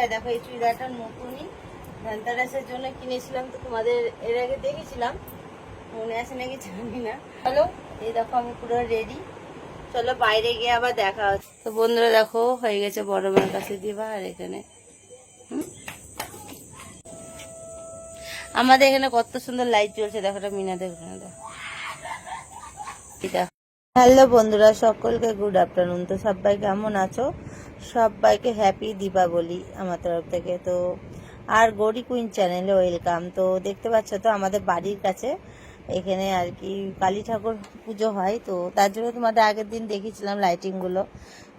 আর দেখো এই চুড়িদারটা নতুনই ধনতেরাসের জন্য কিনেছিলাম তো তোমাদের এর আগে দেখেছিলাম। মনে আছে নাকি জানি না। চলো, এই দেখো আমি পুরো রেডি চলো বাইরে গিয়ে আবার দেখা হচ্ছে। তো বন্ধুরা দেখো, হয়ে গেছে বড় মার কাছে দিবা আর এখানে? আমাদের এখানে কত সুন্দর লাইট জ্বলছে, দেখো এটা মিনা দেখো দেখো। হ্যালো বন্ধুরা, সকলকে গুড আফটারনুন তো সবাই কেমন আছো? সবাইকে হ্যাপি দীপাবলি আমার তরফ থেকে। তো আর গৌরী কুইন চ্যানেলে ওয়েলকাম তো দেখতে পাচ্ছ তো আমাদের বাড়ির কাছে এখানে আর কি কালী ঠাকুর পুজো হয়। তো তার জন্য তোমাদের আগের দিন দেখেছিলাম লাইটিংগুলো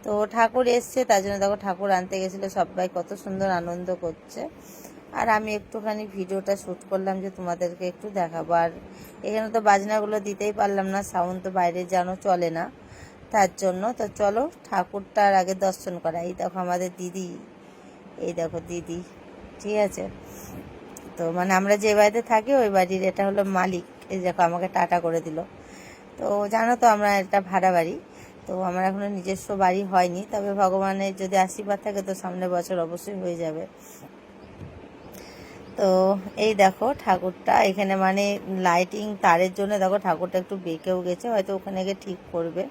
তো ঠাকুর এসছে, তার জন্য দেখো ঠাকুর আনতে গেছিল। সবাই কত সুন্দর আনন্দ করছে। আর আমি একটুখানি ভিডিওটা শ্যুট করলাম যে তোমাদেরকে একটু দেখাবো। আর এখানে তো বাজনাগুলো দিতেই পারলাম না সাউন্ড তো বাইরে যেন চলে না। তার জন্য তো চলো ঠাকুরটার আগে দর্শন করা। এই দেখো আমাদের দিদি। এই দেখো দিদি। ঠিক আছে? তো মানে আমরা যে বাড়িতে থাকি, ওই বাড়ির এটা হলো মালিক। এই দেখো আমাকে টাটা করে দিল। তো জানো তো আমরা একটা ভাড়া বাড়ি। তো আমার এখনও নিজস্ব বাড়ি হয়নি। তবে ভগবানের যদি আশীর্বাদ থাকে তো সামনের বছর অবশ্যই হয়ে যাবে। তো এই দেখো ঠাকুরটা, এখানে মানে লাইটিং তারের জন্য দেখো ঠাকুরটা একটু বেঁকেও গেছে, হয়তো ওখানে গিয়ে ঠিক করবে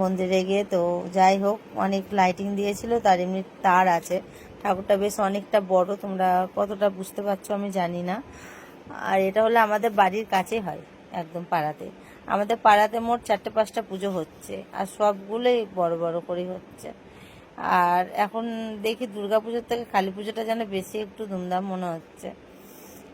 মন্দিরে গিয়ে। তো যাই হোক, অনেক লাইটিং দিয়েছিল, তার এমনি তার আছে। ঠাকুরটা বেশ অনেকটা বড়, তোমরা কতটা বুঝতে পারছ আমি জানি না। আর এটা হলো আমাদের বাড়ির কাছেই হয়, একদম পাড়াতে। আমাদের পাড়াতে মোট চারটে পাঁচটা পুজো হচ্ছে, আর সবগুলোই বড় বড় করেই হচ্ছে। আর এখন দেখি পুজোর থেকে কালী পুজোটা যেন বেশি একটু ধুমধাম মনে হচ্ছে।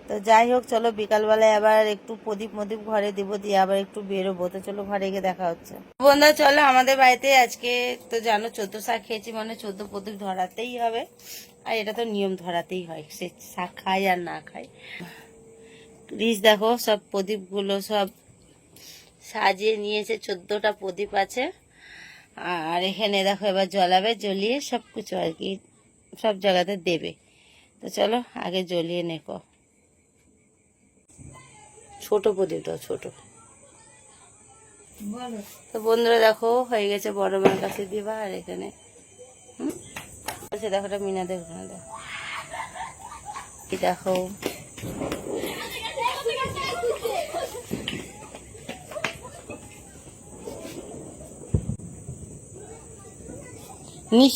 তো যাই হোক, চলো বিকালবেলায় আবার একটু প্রদীপ মদীপ ঘরে দিব, দিয়ে আবার একটু বেরোবো। তো চলো ঘরে গিয়ে দেখা হচ্ছে। বন্ধুরা, চলো আমাদের বাড়িতে আজকে তো জানো চোদ্দ শাক খেয়েছি মানে চোদ্দ প্রদীপ ধরাতেই হবে। আর এটা তো নিয়ম, ধরাতেই হয়। সে শাক খায় আর না খায় রিস দেখো সব প্রদীপগুলো সব সাজিয়ে নিয়েছে, চোদ্দটা প্রদীপ আছে। আর এখানে দেখো এবার জ্বলাবে জ্বলিয়ে সব কিছু আর কি সব জায়গাতে দেবে। তো চলো আগে জ্বলিয়ে নেকো। ছোট প্রদীপ দাও ছোট। তো বন্ধুরা দেখো হয়ে গেছে বড় মার কাছে দিবা আর এখানে হুম? দেখো এটা মিনা দেখো। দেখো দেখো। নিশ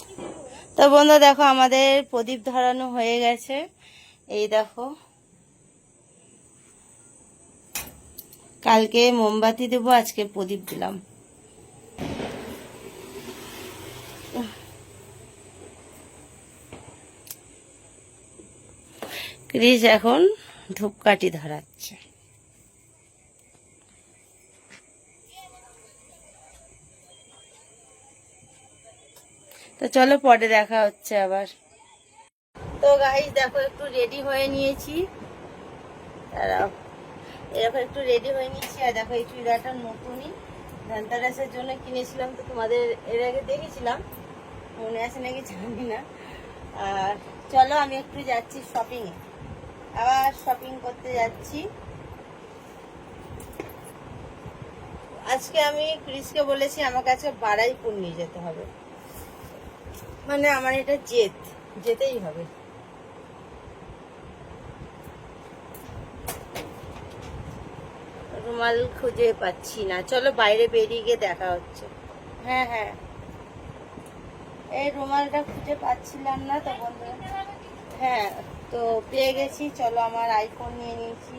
তো বন্ধু, দেখো আমাদের প্রদীপ ধরানো হয়ে গেছে। এই দেখো। কালকে মোমবাতি দেবো, আজকে প্রদীপ দিলাম। ক্রিস এখন ধূপকাঠি ধরাচ্ছে। তো চলো পরে দেখা হচ্ছে আবার। তো গাইস দেখো, একটু রেডি হয়ে নিয়েছি। এরকম একটু রেডি হয়ে নিয়েছি। আর দেখো, এই চুড়িদারটা নতুনই। ধনতেরাসের জন্য কিনেছিলাম তো তোমাদের এর আগে দেখেছিলাম। মনে আছে নাকি জানি না। আর চলো, আমি একটু যাচ্ছি শপিংয়ে আবার শপিং করতে যাচ্ছি। আজকে আমি ক্রিসকে বলেছি, আমার কাছে বাড়াইপুর নিয়ে যেতে হবে। মানে আমার এটা জেদ যেতেই হবে। রুমাল খুঁজে পাচ্ছি না। চলো বাইরে বেরিয়ে গিয়ে দেখা হচ্ছে। হ্যাঁ হ্যাঁ। এই রুমালটা খুঁজে পাচ্ছিলাম না তো বন্ধু। হ্যাঁ তো পেয়ে গেছি। চলো আমার আইফোন নিয়ে নিয়েছি।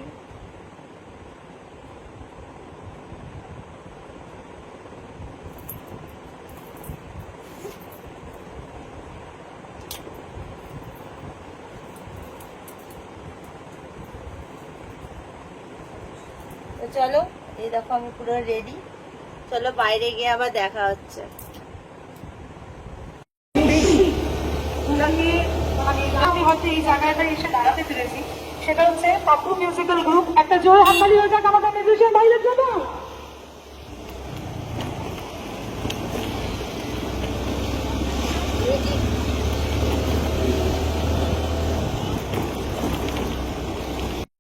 চলো, এই দেখো আমি পুরো রেডি চলো বাইরে গিয়ে আবার দেখা হচ্ছে। আমি হয়তো এই জায়গাটা এসে দাঁড়াতে পেরেছি সেটা হচ্ছে পাপ্পু মিউজিক্যাল গ্রুপ একটা জোর হাসপাতাল আমাদের মিউজিক